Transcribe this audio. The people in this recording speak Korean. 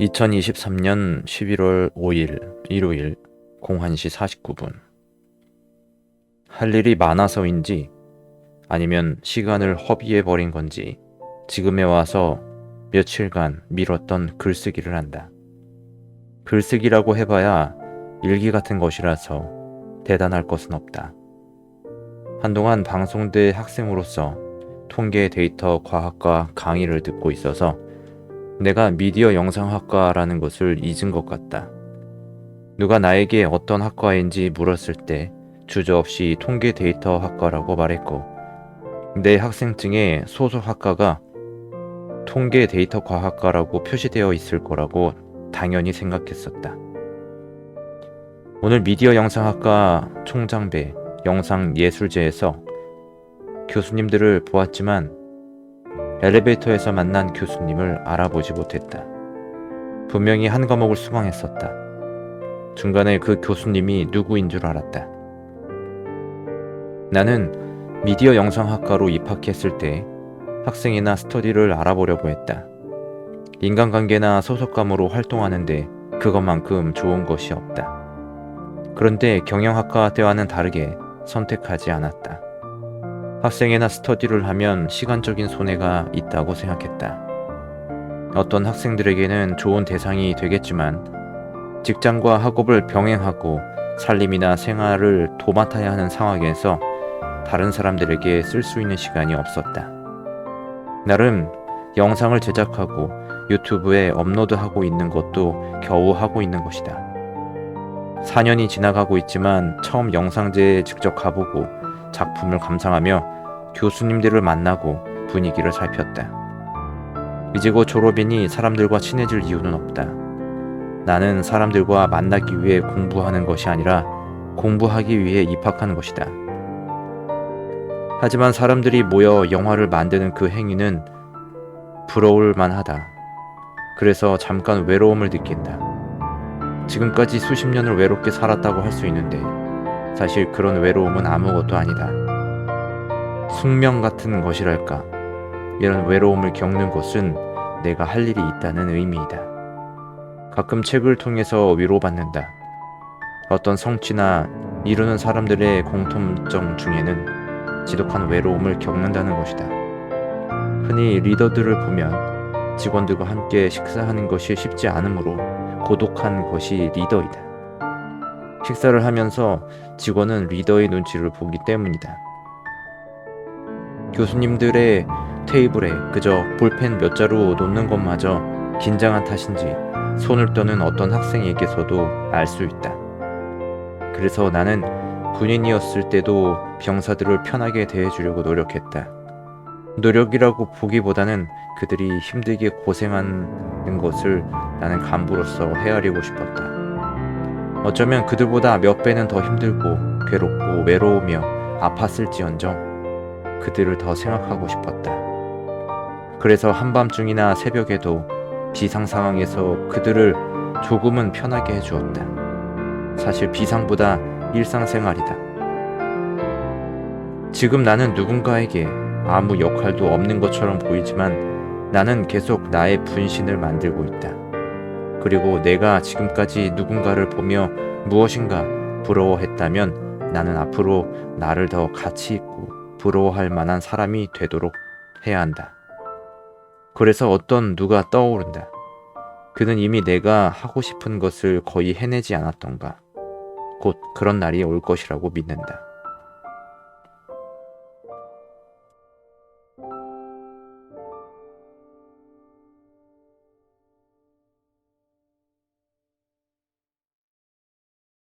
2023년 11월 5일 일요일 01시 49분 할 일이 많아서인지 아니면 시간을 허비해 버린 건지 지금에 와서 며칠간 미뤘던 글쓰기를 한다. 글쓰기라고 해봐야 일기 같은 것이라서 대단할 것은 없다. 한동안 방송대 학생으로서 통계 데이터 과학과 강의를 듣고 있어서 내가 미디어 영상학과라는 것을 잊은 것 같다. 누가 나에게 어떤 학과인지 물었을 때 주저없이 통계 데이터 학과라고 말했고, 내 학생증에 소속 학과가 통계 데이터 과학과라고 표시되어 있을 거라고 당연히 생각했었다. 오늘 미디어 영상학과 총장배 영상예술제에서 교수님들을 보았지만 엘리베이터에서 만난 교수님을 알아보지 못했다. 분명히 한 과목을 수강했었다. 중간에 그 교수님이 누구인 줄 알았다. 나는 미디어 영상학과로 입학했을 때 학생이나 스터디를 알아보려고 했다. 인간관계나 소속감으로 활동하는데 그것만큼 좋은 것이 없다. 그런데 경영학과 때와는 다르게 선택하지 않았다. 학생회나 스터디를 하면 시간적인 손해가 있다고 생각했다. 어떤 학생들에게는 좋은 대상이 되겠지만 직장과 학업을 병행하고 살림이나 생활을 도맡아야 하는 상황에서 다른 사람들에게 쓸 수 있는 시간이 없었다. 나름 영상을 제작하고 유튜브에 업로드하고 있는 것도 겨우 하고 있는 것이다. 4년이 지나가고 있지만 처음 영상제에 직접 가보고 작품을 감상하며 교수님들을 만나고 분위기를 살폈다. 이제 곧 졸업이니 사람들과 친해질 이유는 없다. 나는 사람들과 만나기 위해 공부하는 것이 아니라 공부하기 위해 입학하는 것이다. 하지만 사람들이 모여 영화를 만드는 그 행위는 부러울 만하다. 그래서 잠깐 외로움을 느낀다. 지금까지 수십 년을 외롭게 살았다고 할 수 있는데 사실 그런 외로움은 아무것도 아니다. 숙명 같은 것이랄까. 이런 외로움을 겪는 것은 내가 할 일이 있다는 의미이다. 가끔 책을 통해서 위로받는다. 어떤 성취나 이루는 사람들의 공통점 중에는 지독한 외로움을 겪는다는 것이다. 흔히 리더들을 보면 직원들과 함께 식사하는 것이 쉽지 않으므로 고독한 것이 리더이다. 식사를 하면서 직원은 리더의 눈치를 보기 때문이다. 교수님들의 테이블에 그저 볼펜 몇 자루 놓는 것마저 긴장한 탓인지 손을 떠는 어떤 학생에게서도 알 수 있다. 그래서 나는 군인이었을 때도 병사들을 편하게 대해주려고 노력했다. 노력이라고 보기보다는 그들이 힘들게 고생하는 것을 나는 간부로서 헤아리고 싶었다. 어쩌면 그들보다 몇 배는 더 힘들고 괴롭고 외로우며 아팠을지언정 그들을 더 생각하고 싶었다. 그래서 한밤중이나 새벽에도 비상 상황에서 그들을 조금은 편하게 해주었다. 사실 비상보다 일상생활이다. 지금 나는 누군가에게 아무 역할도 없는 것처럼 보이지만 나는 계속 나의 분신을 만들고 있다. 그리고 내가 지금까지 누군가를 보며 무엇인가 부러워했다면 나는 앞으로 나를 더 가치 있고 부러워할 만한 사람이 되도록 해야 한다. 그래서 어떤 누가 떠오른다. 그는 이미 내가 하고 싶은 것을 거의 해내지 않았던가. 곧 그런 날이 올 것이라고 믿는다.